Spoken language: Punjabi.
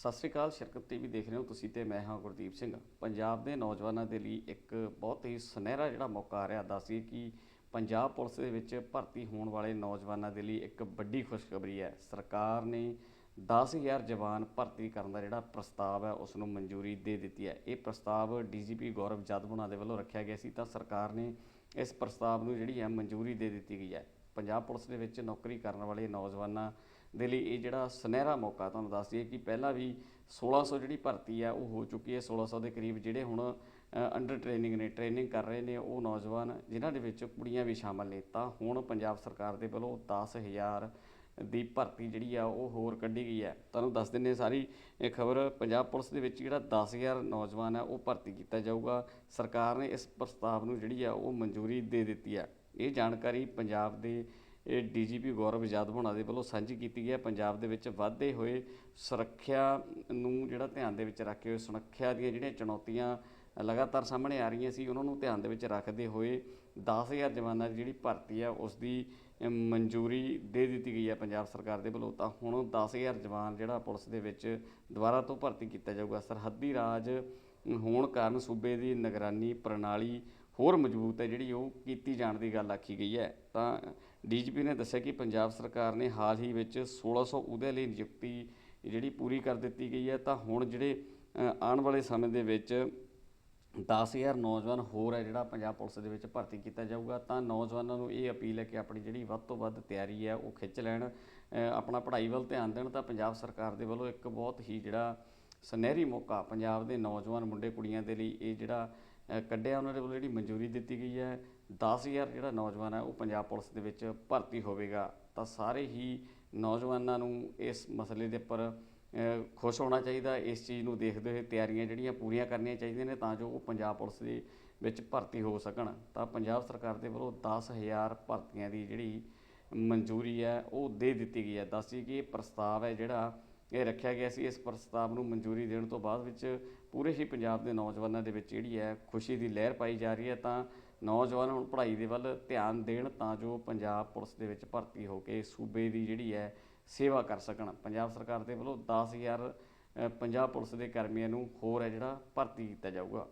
ਸਤਿ ਸ੍ਰੀ ਅਕਾਲ, ਸ਼ਰਕਤ ਟੀਵੀ ਦੇਖ ਰਹੇ ਹੋ ਤੁਸੀਂ ਤੇ ਮੈਂ ਹਾਂ ਗੁਰਦੀਪ ਸਿੰਘ। ਪੰਜਾਬ ਦੇ ਨੌਜਵਾਨਾਂ ਦੇ ਲਈ ਇੱਕ ਬਹੁਤ ਹੀ ਸੁਨਹਿਰਾ ਜਿਹੜਾ ਮੌਕਾ ਆ ਰਿਹਾ ਦੱਸੀਏ ਕਿ ਪੰਜਾਬ ਪੁਲਿਸ ਦੇ ਵਿੱਚ ਭਰਤੀ ਹੋਣ ਵਾਲੇ ਨੌਜਵਾਨਾਂ ਦੇ ਲਈ ਇੱਕ ਵੱਡੀ ਖੁਸ਼ਖਬਰੀ ਹੈ। ਸਰਕਾਰ ਨੇ 10000 ਜਵਾਨ ਭਰਤੀ ਕਰਨ ਦਾ ਜਿਹੜਾ ਪ੍ਰਸਤਾਵ ਹੈ, ਉਸ ਨੂੰ ਮਨਜ਼ੂਰੀ ਦੇ ਦਿੱਤੀ ਹੈ। ਇਹ ਪ੍ਰਸਤਾਵ ਡੀਜੀਪੀ ਗੌਰਵ ਜਦਬੁਣਾ ਦੇ ਵੱਲੋਂ ਰੱਖਿਆ ਗਿਆ ਸੀ ਤਾਂ ਸਰਕਾਰ ਨੇ ਇਸ ਪ੍ਰਸਤਾਵ ਨੂੰ ਜਿਹੜੀ ਹੈ ਮਨਜ਼ੂਰੀ ਦੇ ਦਿੱਤੀ ਗਈ ਹੈ। ਪੰਜਾਬ ਪੁਲਿਸ ਦੇ ਵਿੱਚ ਨੌਕਰੀ ਕਰਨ ਵਾਲੇ ਨੌਜਵਾਨਾਂ ਦੇ ਲਈ ਇਹ ਜਿਹੜਾ ਸੁਨਹਿਰਾ ਮੌਕਾ ਤੁਹਾਨੂੰ ਦੱਸ ਦਈਏ ਕਿ ਪਹਿਲਾਂ ਵੀ 1600 ਜਿਹੜੀ ਭਰਤੀ ਹੈ ਉਹ ਹੋ ਚੁੱਕੀ ਹੈ 1600 ਦੇ ਕਰੀਬ, ਜਿਹੜੇ ਹੁਣ ਅੰਡਰ ਟ੍ਰੇਨਿੰਗ ਨੇ ਟ੍ਰੇਨਿੰਗ ਕਰ ਰਹੇ ਨੇ ਉਹ ਨੌਜਵਾਨ, ਜਿਨ੍ਹਾਂ ਦੇ ਵਿੱਚ ਕੁੜੀਆਂ ਵੀ ਸ਼ਾਮਲ ਨੇ। ਤਾਂ ਹੁਣ ਪੰਜਾਬ ਸਰਕਾਰ ਦੇ ਵੱਲੋਂ 10000 ਦੀ ਭਰਤੀ ਜਿਹੜੀ ਆ, ਉਹ ਹੋਰ ਕੱਢੀ ਗਈ ਹੈ। ਤੁਹਾਨੂੰ ਦੱਸ ਦਿੰਨੇ ਸਾਰੀ, ਇਹ ਖਬਰ ਪੰਜਾਬ ਪੁਲਿਸ ਦੇ ਵਿੱਚ ਜਿਹੜਾ 10000 ਨੌਜਵਾਨ ਹੈ ਉਹ ਭਰਤੀ ਕੀਤਾ ਜਾਊਗਾ। ਸਰਕਾਰ ਨੇ ਇਸ ਪ੍ਰਸਤਾਵ ਨੂੰ ਜਿਹੜੀ ਆ, ਉਹ ਮਨਜ਼ੂਰੀ ਦੇ ਦਿੱਤੀ ਹੈ। ਇਹ ਜਾਣਕਾਰੀ ਪੰਜਾਬ ਦੇ ਇਹ ਡੀਜੀਪੀ ਗੌਰਵ ਯਾਦਵਣਾ ਦੇ ਵੱਲੋਂ ਸਾਂਝੀ ਕੀਤੀ ਗਈ ਹੈ। ਪੰਜਾਬ ਦੇ ਵਿੱਚ ਵਧਦੇ ਹੋਏ ਸੁਰੱਖਿਆ ਨੂੰ ਜਿਹੜਾ ਧਿਆਨ ਦੇ ਵਿੱਚ ਰੱਖ ਕੇ ਸੁਰੱਖਿਆ ਦੀਆਂ ਜਿਹੜੀਆਂ ਚੁਣੌਤੀਆਂ ਲਗਾਤਾਰ ਸਾਹਮਣੇ ਆ ਰਹੀਆਂ ਸੀ, ਉਹਨਾਂ ਨੂੰ ਧਿਆਨ ਦੇ ਵਿੱਚ ਰੱਖਦੇ ਹੋਏ 10000 ਜਵਾਨਾਂ ਦੀ ਜਿਹੜੀ ਭਰਤੀ ਆ, ਉਸ ਦੀ ਮਨਜ਼ੂਰੀ ਦੇ ਦਿੱਤੀ ਗਈ ਹੈ ਪੰਜਾਬ ਸਰਕਾਰ ਦੇ ਵੱਲੋਂ। ਤਾਂ ਹੁਣ 10000 ਜਵਾਨ ਜਿਹੜਾ ਪੁਲਿਸ ਦੇ ਵਿੱਚ ਦੁਬਾਰਾ ਤੋਂ ਭਰਤੀ ਕੀਤਾ ਜਾਊਗਾ। ਸਰਹੱਦੀ ਰਾਜ ਹੋਣ ਕਾਰਨ ਸੂਬੇ ਦੀ ਨਿਗਰਾਨੀ ਪ੍ਰਣਾਲੀ ਹੋਰ ਮਜ਼ਬੂਤ ਹੈ, ਜਿਹੜੀ ਉਹ ਕੀਤੀ ਜਾਣ ਦੀ ਗੱਲ ਆਖੀ ਗਈ ਹੈ। ਤਾਂ ਡੀਜੀਪੀ ਨੇ ਦੱਸਿਆ ਕਿ ਪੰਜਾਬ ਸਰਕਾਰ ਨੇ ਹਾਲ ਹੀ ਵਿੱਚ 1600 ਉਹਦੇ ਲਈ ਨਿਯੁਕਤੀ ਜਿਹੜੀ ਪੂਰੀ ਕਰ ਦਿੱਤੀ ਗਈ ਹੈ। ਤਾਂ ਹੁਣ ਜਿਹੜੇ ਆਉਣ ਵਾਲੇ ਸਮੇਂ ਦੇ ਵਿੱਚ 10000 ਨੌਜਵਾਨ ਹੋਰ ਹੈ ਜਿਹੜਾ ਪੰਜਾਬ ਪੁਲਿਸ ਦੇ ਵਿੱਚ ਭਰਤੀ ਕੀਤਾ ਜਾਊਗਾ। ਤਾਂ ਨੌਜਵਾਨਾਂ ਨੂੰ ਇਹ ਅਪੀਲ ਹੈ ਕਿ ਆਪਣੀ ਜਿਹੜੀ ਵੱਧ ਤੋਂ ਵੱਧ ਤਿਆਰੀ ਹੈ, ਉਹ ਖਿੱਚ ਲੈਣ ਆਪਣਾ ਪੜ੍ਹਾਈ ਵੱਲ ਧਿਆਨ ਦੇਣ। ਤਾਂ ਪੰਜਾਬ ਸਰਕਾਰ ਦੇ ਵੱਲੋਂ ਇੱਕ ਬਹੁਤ ਹੀ ਜਿਹੜਾ ਸੁਨਹਿਰੀ ਮੌਕਾ ਪੰਜਾਬ ਦੇ ਨੌਜਵਾਨ ਮੁੰਡੇ ਕੁੜੀਆਂ ਦੇ ਲਈ ਇਹ ਜਿਹੜਾ ਕੱਢਿਆ ਉਹਨਾਂ ਦੇ ਵੱਲੋਂ ਜਿਹੜੀ ਮਨਜ਼ੂਰੀ ਦਿੱਤੀ ਗਈ ਹੈ। 10000 ਜਿਹੜਾ ਨੌਜਵਾਨ ਹੈ, ਉਹ ਪੰਜਾਬ ਪੁਲਿਸ ਦੇ ਵਿੱਚ ਭਰਤੀ ਹੋਵੇਗਾ। ਤਾਂ ਸਾਰੇ ਹੀ ਨੌਜਵਾਨਾਂ ਨੂੰ ਇਸ ਮਸਲੇ ਦੇ ਉੱਪਰ ਖੁਸ਼ ਹੋਣਾ ਚਾਹੀਦਾ। ਇਸ ਚੀਜ਼ ਨੂੰ ਦੇਖਦੇ ਹੋਏ ਤਿਆਰੀਆਂ ਜਿਹੜੀਆਂ ਪੂਰੀਆਂ ਕਰਨੀਆਂ ਚਾਹੀਦੀਆਂ ਨੇ, ਤਾਂ ਜੋ ਉਹ ਪੰਜਾਬ ਪੁਲਿਸ ਦੇ ਵਿੱਚ ਭਰਤੀ ਹੋ ਸਕਣ। ਤਾਂ ਪੰਜਾਬ ਸਰਕਾਰ ਦੇ ਵੱਲੋਂ 10000 ਭਰਤੀਆਂ ਦੀ ਜਿਹੜੀ ਮਨਜ਼ੂਰੀ ਹੈ, ਉਹ ਦੇ ਦਿੱਤੀ ਗਈ ਹੈ। ਦੱਸੀ ਕਿ ਇਹ ਪ੍ਰਸਤਾਵ ਹੈ ਜਿਹੜਾ ਇਹ ਰੱਖਿਆ ਗਿਆ ਸੀ ਇਸ ਪ੍ਰਸਤਾਵ ਨੂੰ ਮਨਜ਼ੂਰੀ ਦੇਣ ਤੋਂ ਬਾਅਦ ਵਿੱਚ ਪੂਰੇ ਹੀ ਪੰਜਾਬ ਦੇ ਨੌਜਵਾਨਾਂ ਦੇ ਵਿੱਚ ਜਿਹੜੀ ਹੈ ਖੁਸ਼ੀ ਦੀ ਲਹਿਰ ਪਾਈ ਜਾ ਰਹੀ ਹੈ ਤਾਂ ਨੌਜਵਾਨ ਹੁਣ ਪੜ੍ਹਾਈ ਦੇ ਵੱਲ ਧਿਆਨ ਦੇਣ ਤਾਂ ਜੋ ਪੰਜਾਬ ਪੁਲਿਸ ਦੇ ਵਿੱਚ ਭਰਤੀ ਹੋ ਕੇ ਸੂਬੇ ਦੀ ਜਿਹੜੀ ਹੈ ਸੇਵਾ ਕਰ ਸਕਣ। ਪੰਜਾਬ ਸਰਕਾਰ ਦੇ ਵੱਲੋਂ 10000 ਅ, ਪੰਜਾਬ ਪੁਲਿਸ ਦੇ ਕਰਮੀਆਂ ਨੂੰ ਹੋਰ ਹੈ ਜਿਹੜਾ ਭਰਤੀ ਕੀਤਾ ਜਾਊਗਾ।